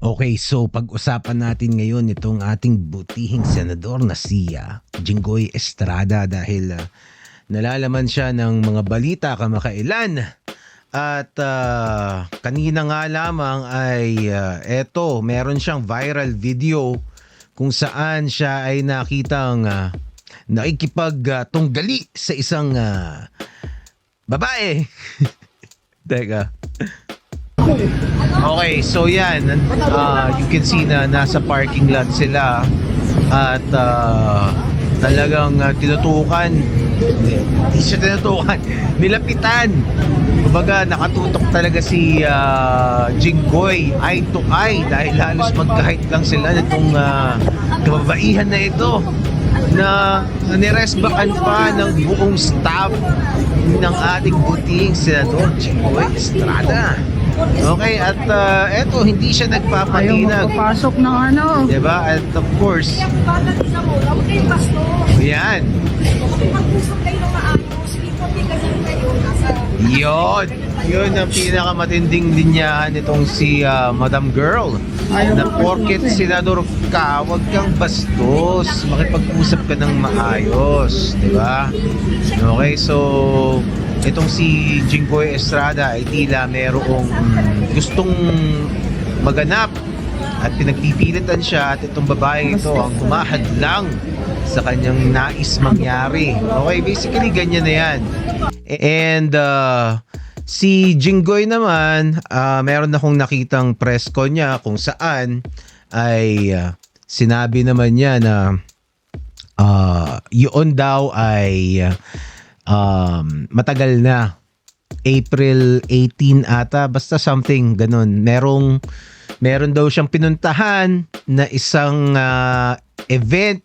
Okay, so pag-usapan natin ngayon itong ating butihing senador na si ah, Jinggoy Estrada dahil ah, nalalaman siya ng mga balita kamakailan. At ah, kanina nga lamang ay ah, eto, meron siyang viral video kung saan siya ay nakitang uh, nakikipagtunggali sa isang ah, babae. Teka. Okay, so yan. Uh, you can see na nasa parking lot sila at uh, talagang uh, tinutukan. Hindi siya tinutukan. Nilapitan. Kumbaga, nakatutok talaga si uh, Jinggoy eye to eye dahil halos magkahit lang sila nitong uh, kababaihan na ito na niresbakan pa ng buong staff ng ating buting senador Jinggoy Estrada. Okay, at uh, eto, hindi siya Ayaw nagpapatinag. magpapasok ng ano. Diba? At of course, yan. Yun. Yun ang pinakamatinding linyahan nitong si ah, Madam Girl. Ayaw Na porket senador ka, huwag kang bastos. Makipag-usap ka ng maayos. Diba? Okay, so itong si Jinggoy Estrada ay tila merong gustong maganap at pinagpipilitan siya at itong babae ito ang humahad lang sa kanyang nais mangyari. Okay, basically ganyan na yan. And uh, si Jinggoy naman, uh, meron akong nakitang press con niya kung saan ay uh, sinabi naman niya na uh, yun daw ay uh, um, matagal na. April 18 ata, basta something ganun. Merong meron daw siyang pinuntahan na isang ah, event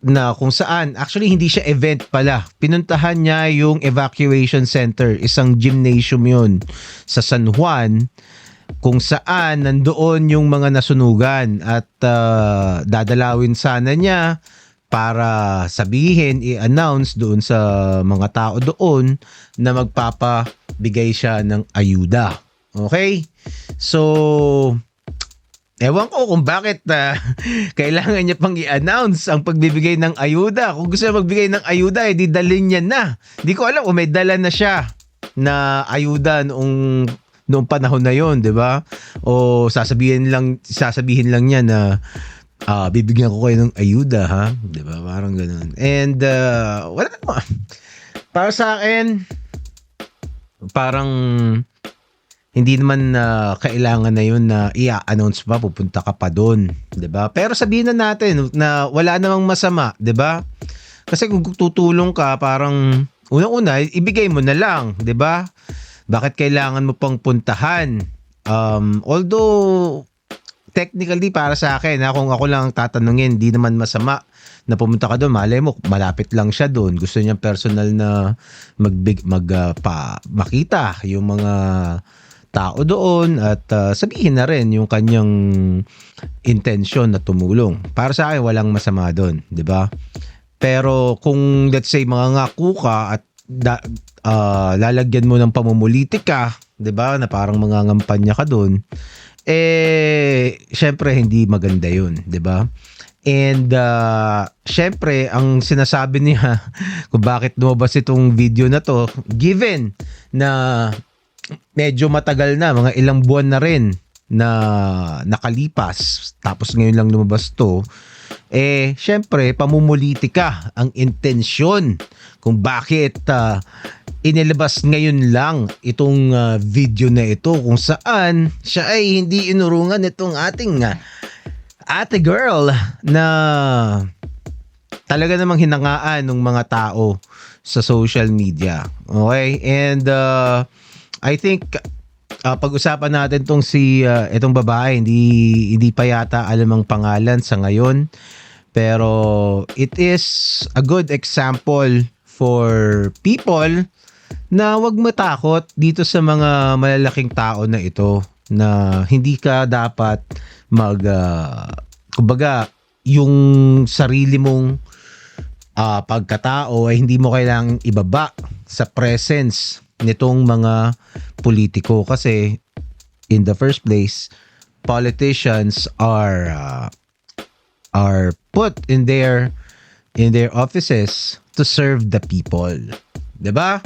na kung saan actually hindi siya event pala. Pinuntahan niya yung evacuation center, isang gymnasium yun sa San Juan kung saan nandoon yung mga nasunugan at ah, dadalawin sana niya para sabihin, i-announce doon sa mga tao doon na magpapabigay siya ng ayuda. Okay? So, ewan ko kung bakit ah, kailangan niya pang i-announce ang pagbibigay ng ayuda. Kung gusto niya magbigay ng ayuda, edi dalhin niya na. Hindi ko alam kung may dala na siya na ayuda noong noong panahon na yon, 'di ba? O sasabihin lang sasabihin lang niya na ah, bibigyan ko kayo ng ayuda, ha? 'Di ba? Parang ganoon. And uh, wala naman. Para sa akin, parang hindi naman na kailangan na yun na i-announce pa pupunta ka pa doon, 'di ba? Pero sabihin na natin na wala namang masama, 'di ba? Kasi kung tutulong ka, parang unang-una ibigay mo na lang, 'di ba? Bakit kailangan mo pang puntahan? Um, although technically para sa akin, ha, kung ako lang ang tatanungin, di naman masama na pumunta ka doon, malay mo, malapit lang siya doon. Gusto niya personal na magbig, mag, ah, pa, makita yung mga tao doon at ah, sabihin na rin yung kanyang intention na tumulong. Para sa akin, walang masama doon, di ba? Pero kung let's say mga ngako ka at da, ah, lalagyan mo ng pamumulitika, 'di ba? Na parang mga ngampanya ka doon. Eh syempre hindi maganda 'yun, 'di ba? And uh, syempre ang sinasabi niya kung bakit lumabas itong video na to, given na medyo matagal na, mga ilang buwan na rin na nakalipas tapos ngayon lang lumabas to eh syempre pamumulitika ang intensyon kung bakit ah, inilabas ngayon lang itong ah, video na ito kung saan siya ay hindi inurungan itong ating ah, ate girl na talaga namang hinangaan ng mga tao sa social media. Okay? And uh, I think uh, pag-usapan natin tong si uh, itong babae, hindi hindi pa yata alam ang pangalan sa ngayon. Pero it is a good example for people na wag matakot dito sa mga malalaking tao na ito na hindi ka dapat mag uh, kumbaga yung sarili mong ah, pagkatao ay hindi mo kailangang ibaba sa presence nitong mga politiko kasi in the first place politicians are uh, are put in their in their offices to serve the people. 'Di ba?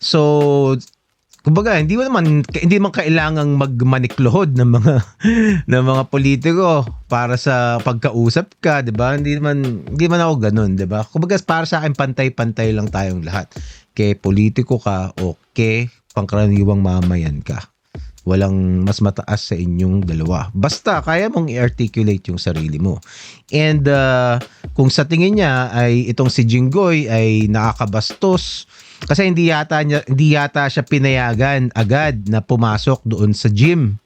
So kumbaga hindi mo naman hindi man kailangang magmaniklohod ng mga ng mga politiko para sa pagkausap ka, 'di ba? Hindi man hindi man ako ganoon, 'di ba? Kumbaga para sa akin pantay-pantay lang tayong lahat. Kay politiko ka o kay pangkaraniwang mamayan ka. Walang mas mataas sa inyong dalawa. Basta kaya mong i-articulate yung sarili mo. And uh, kung sa tingin niya ay itong si Jinggoy ay nakakabastos kasi hindi yata niya, hindi yata siya pinayagan agad na pumasok doon sa gym.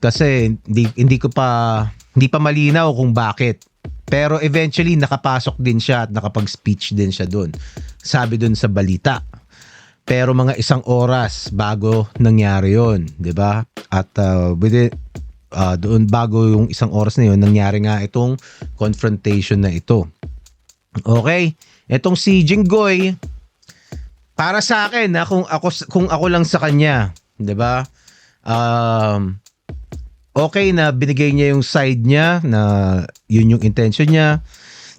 Kasi hindi hindi ko pa hindi pa malinaw kung bakit. Pero eventually nakapasok din siya at nakapag-speech din siya doon. Sabi doon sa balita. Pero mga isang oras bago nangyari 'yon, 'di ba? At uh, within uh, doon bago yung isang oras na 'yon, nangyari nga itong confrontation na ito. Okay? Etong si Jinggoy, para sa akin na kung ako kung ako lang sa kanya, 'di ba? Um okay na binigay niya yung side niya na yun yung intention niya.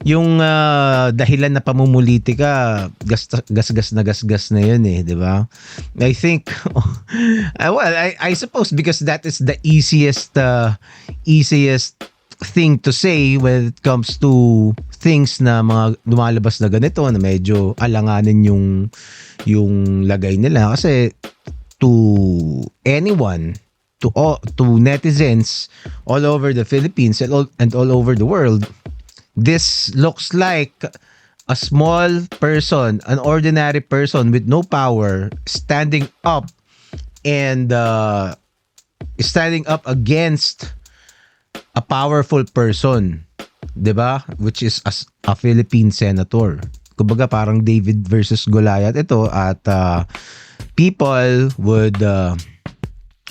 Yung ah, dahilan na pamumuliti ka, gas, gas-gas na gas-gas na yun eh, di ba? I think, ah, well, I, I suppose because that is the easiest, uh, easiest thing to say when it comes to things na mga lumalabas na ganito na medyo alanganin yung yung lagay nila. Kasi to anyone to all, to netizens all over the Philippines and all, and all over the world this looks like a small person an ordinary person with no power standing up and uh, standing up against a powerful person, 'di ba? Which is as a Philippine senator. Kumbaga parang David versus Goliath ito at uh, people would uh,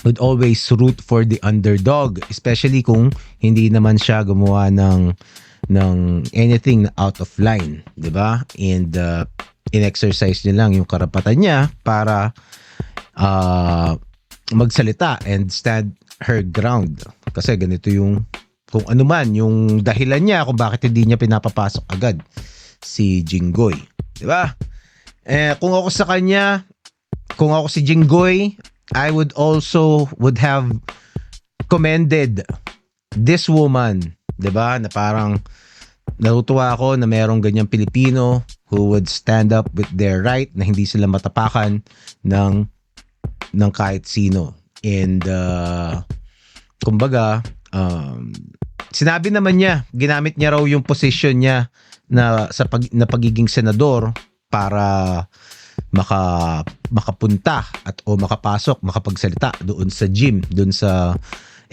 would always root for the underdog, especially kung hindi naman siya gumawa ng ng anything out of line, 'di ba? And uh, in-exercise niya lang yung karapatan niya para uh, magsalita and stand her ground. Kasi ganito yung kung ano man yung dahilan niya kung bakit hindi niya pinapapasok agad si Jinggoy. 'Di ba? Eh kung ako sa kanya, kung ako si Jinggoy, I would also would have commended this woman, 'di ba? Na parang natutuwa ako na merong ganyang Pilipino who would stand up with their right na hindi sila matapakan ng ng kahit sino. And uh, kumbaga, um, sinabi naman niya, ginamit niya raw yung position niya na sa pag, na pagiging senador para maka makapunta at o makapasok, makapagsalita doon sa gym, doon sa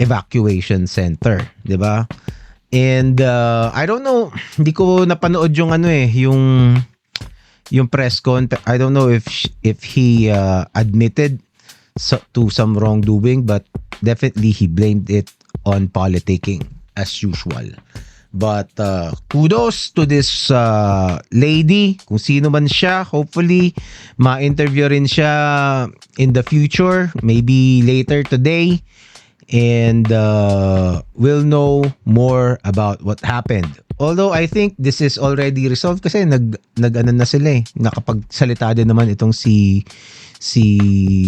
evacuation center, 'di ba? And uh, I don't know, hindi ko napanood yung ano eh, yung yung press con. I don't know if if he uh, admitted so, to some wrongdoing, but definitely he blamed it on politicking as usual. But uh, kudos to this uh, lady, kung sino man siya. Hopefully, ma-interview rin siya in the future, maybe later today. And uh, we'll know more about what happened. Although I think this is already resolved kasi nag nag ano na sila eh. Nakapagsalita din naman itong si si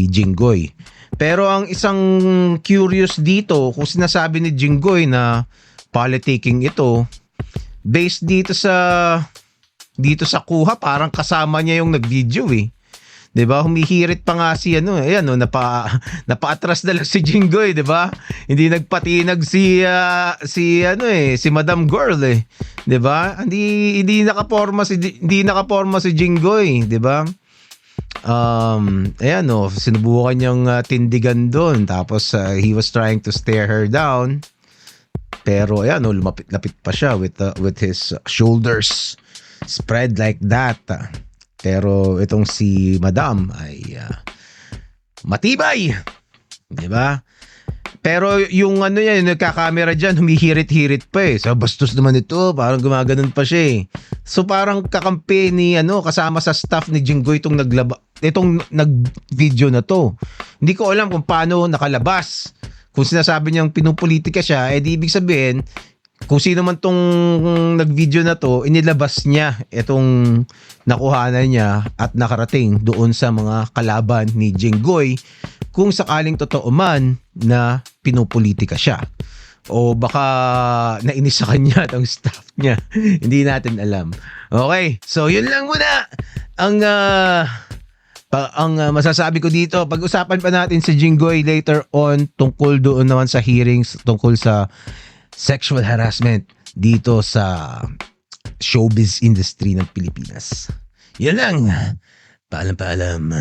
Jinggoy. Pero ang isang curious dito, kung sinasabi ni Jinggoy na politicking ito, based dito sa dito sa kuha, parang kasama niya yung nag-video eh. 'Di ba? Humihirit pa nga si ano, ayan no, napa napaatras na lang si Jinggoy, 'di ba? Hindi nagpatinag si ah, si ano eh, si Madam Girl eh. 'Di ba? Hindi hindi nakaporma si hindi nakaporma si Jinggoy, 'di ba? Um, ayan no, sinubukan niyang uh, tindigan doon. Tapos uh, he was trying to stare her down. Pero ayan no, lumapit-lapit pa siya with, uh, with his shoulders spread like that. Pero itong si Madam ay uh, matibay. 'Di ba? Pero yung ano yan, yung nagkakamera dyan, humihirit-hirit pa eh. So, bastos naman ito. Parang gumaganon pa siya eh. So, parang kakampi ni, ano, kasama sa staff ni Jinggoy itong naglaba, itong nag-video na to. Hindi ko alam kung paano nakalabas. kung sinasabi niyang pinupolitika siya, eh di ibig sabihin, kung sino man tong nag-video na to, inilabas niya itong nakuhanan niya at nakarating doon sa mga kalaban ni Jinggoy kung sakaling totoo man na pinupolitika siya. O baka nainis sa kanya itong staff niya. Hindi natin alam. Okay, so yun lang muna ang ah, pa- ang ah, masasabi ko dito. Pag-usapan pa natin si Jinggoy later on tungkol doon naman sa hearings tungkol sa sexual harassment dito sa showbiz industry ng Pilipinas. Yan lang. Paalam-paalam.